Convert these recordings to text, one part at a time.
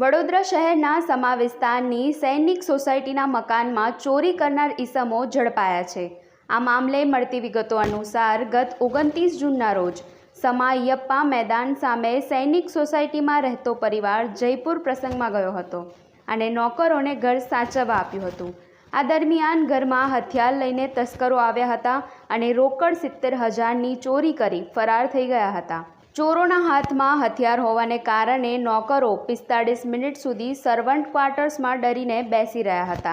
વડોદરા શહેરના સમા વિસ્તારની સૈનિક સોસાયટીના મકાનમાં ચોરી કરનાર ઈસમો ઝડપાયા છે. આ મામલે મળતી વિગતો અનુસાર ગત ઓગણત્રીસ જૂનના રોજ સમા યપ્પા મેદાન સામે સૈનિક સોસાયટીમાં રહેતો પરિવાર જયપુર પ્રસંગમાં ગયો હતો અને નોકરોને ઘર સાચવવા આપ્યું હતું. આ દરમિયાન ઘરમાં હથિયાર લઈને તસ્કરો આવ્યા હતા અને રોકડ સિત્તેર હજારની ચોરી કરી ફરાર થઈ ગયા હતા. ચોરોના હાથમાં હથિયાર હોવાને કારણે નોકરો પિસ્તાળીસ મિનિટ સુધી સર્વન્ટ ક્વાર્ટર્સમાં ડરીને બેસી રહ્યા હતા.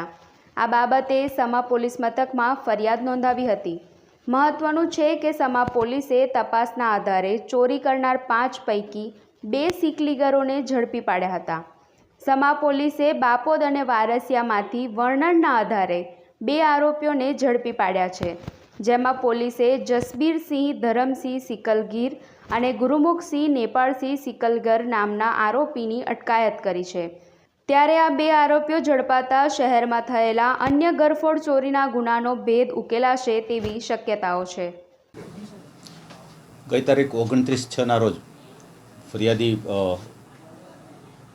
આ બાબતે સમા પોલીસ મથકમાં ફરિયાદ નોંધાવી હતી. મહત્વનું છે કે સમા પોલીસે તપાસના આધારે ચોરી કરનાર પાંચ પૈકી બે સિકલીગરોને ઝડપી પાડ્યા હતા. સમા પોલીસે બાપોદ અને વારસિયામાંથી વર્ણનના આધારે બે આરોપીઓને ઝડપી પાડ્યા છે. જેમાં પોલીસે જસબીરસિંહ, ધરમસિંહ સિકલગીર અને ગુરુમુખસિંહ નેપાળસિંહ સિકલગર નામના આરોપીની અટકાયત કરી છે. ત્યારે આ બે આરોપીઓ ઝડપાતા શહેરમાં થયેલા અન્ય ગરફોડ ચોરીના ગુનાનો ભેદ ઉકેલાશે તેવી શક્યતાઓ છે. ગઈ તારીખ ઓગણત્રીસ છના રોજ ફરિયાદી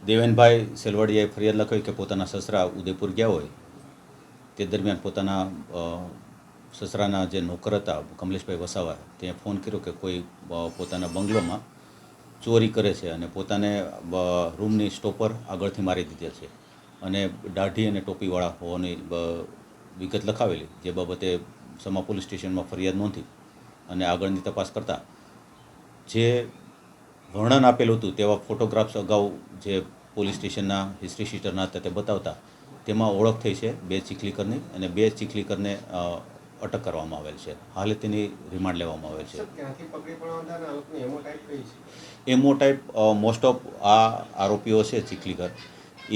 દેવેનભાઈ સેલવડિયાએ ફરિયાદ લખાવી કે પોતાના સસરા ઉદયપુર ગયા હોય તે દરમિયાન પોતાના સસરાના જે નોકર હતા, કમલેશભાઈ વસાવા ત્યાં ફોન કર્યો કે કોઈ પોતાના બંગલોમાં ચોરી કરે છે અને પોતાને રૂમની સ્ટોપર આગળથી મારી દીધેલ છે. અને દાઢી અને ટોપીવાળા હોવાની વિગત લખાવેલી, જે બાબતે સમા પોલીસ સ્ટેશનમાં ફરિયાદ નોંધી અને આગળની તપાસ કરતાં જે વર્ણન આપેલું હતું તેવા ફોટોગ્રાફ્સ અગાઉ જે પોલીસ સ્ટેશનના હિસ્ટ્રી શીટરના હતા તે બતાવતા, તેમાં ઓળખ થઈ છે બે ચીખલીકરની અને બે ચીખલીકરને અટક કરવામાં આવેલ છે. હાલે તેની રિમાન્ડ લેવામાં આવેલ છે. એમો ટાઈપ મોસ્ટ ઓફ આ આરોપીઓ છે ચીખલીઘર.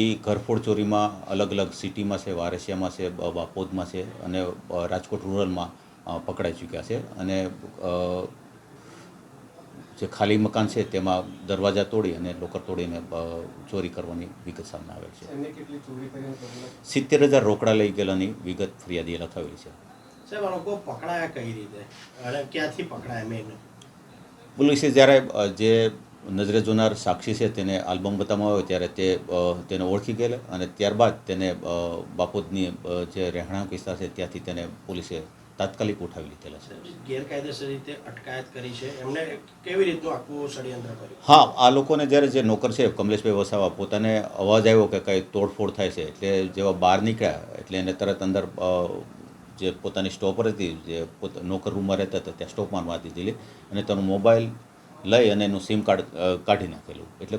એ ઘરફોડ ચોરીમાં અલગ અલગ સિટીમાં છે વારસિયામાં છે બાપોદમાં છે અને રાજકોટ રૂરલમાં પકડાઈ ચૂક્યા છે અને જે ખાલી મકાન છે તેમાં દરવાજા તોડી અને લોકર તોડીને ચોરી કરવાની વિગત સામે આવેલ છે. સિત્તેર હજાર રોકડા લઈ ગયેલાની વિગત ફરિયાદીએ લખાવેલી છે. સાહેબ આ લોકો પકડાયા કઈ રીતે? અને ક્યાંથી પકડાયા મેન પોલીસે જ્યારે જે નજરે જોનાર સાક્ષી છે તેને આલ્બમ બતાવવામાં આવ્યો ત્યારે તે તેને ઓળખી ગયેલા અને ત્યારબાદ તેને બાપોદની જે રહેણાંક વિસ્તાર છે ત્યાંથી તેને પોલીસે તાત્કાલિક ઉઠાવી લીધેલા છે. ગેરકાયદેસર રીતે અટકાયત કરી છે. એમને કેવી રીતનું આખું ષડયંત્ર કર્યું? હા આ લોકોને જ્યારે જે નોકર છે કમલેશભાઈ વસાવા પોતાને અવાજ આવ્યો કે કંઈ તોડફોડ થાય છે એટલે જેવા બહાર નીકળ્યા એટલે એને તરત અંદર જે પોતાની સ્ટોપર હતી, જે પોતા, નોકર રૂમમાં રહેતા હતા, ત્યાં સ્ટોપમાં મારી દીધેલી અને તેનો મોબાઈલ લઈ અને એનું સિમ કાર્ડ કાઢી નાખેલું. એટલે